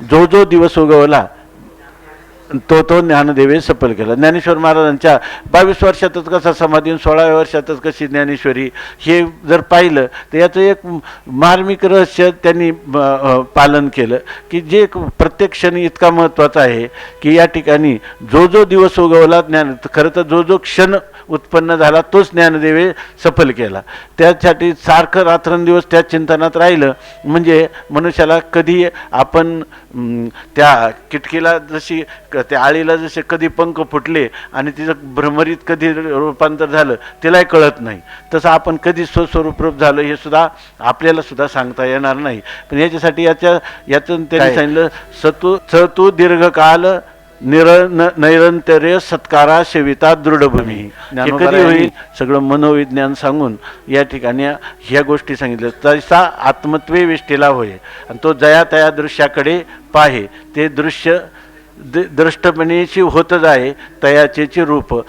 जो जो दिवस उगवला तो तो ज्ञानदेवे सफल केला. ज्ञानेश्वर महाराजांच्या बावीस वर्षातच कसा समाधी सोळाव्या वर्षातच कशी ज्ञानेश्वरी हे जर पाहिलं तर याचं एक मार्मिक रहस्य त्यांनी पालन केलं की जे एक प्रत्येक क्षणी इतका महत्त्वाचा आहे की या ठिकाणी जो जो दिवस उगवला ज्ञान खरं तर जो जो क्षण उत्पन्न झाला तोच ज्ञानदेवे सफल केला. त्यासाठी सारखं रात्रंदिवस त्या चिंतनात राहिलं म्हणजे मनुष्याला कधी आपण त्या किटकीला जशी क- त्या आळीला जसे कधी पंख फुटले आणि तिचं भ्रमरीत कधी रूपांतर झालं तिलाही कळत नाही. तसं आपण कधी स्वस्वरूप रूप झालं हे सुद्धा आपल्याला सुद्धा सांगता येणार नाही. पण याच्यासाठी याच्या याचं त्यांनी सांगितलं सतू सतू दीर्घकाल निर नैरंतर्य सत्कारा सेविता दृढभूमी. हे कधी होईल? सगळं मनोविज्ञान सांगून या ठिकाणी ह्या गोष्टी सांगितल्या. तसा आत्मत्वे विष्टीला होय. आणि तो जया तया दृश्याकडे पाहे. ते दृश्य द- द्रष्टपणेची होतच आहे तयाचेची रूप.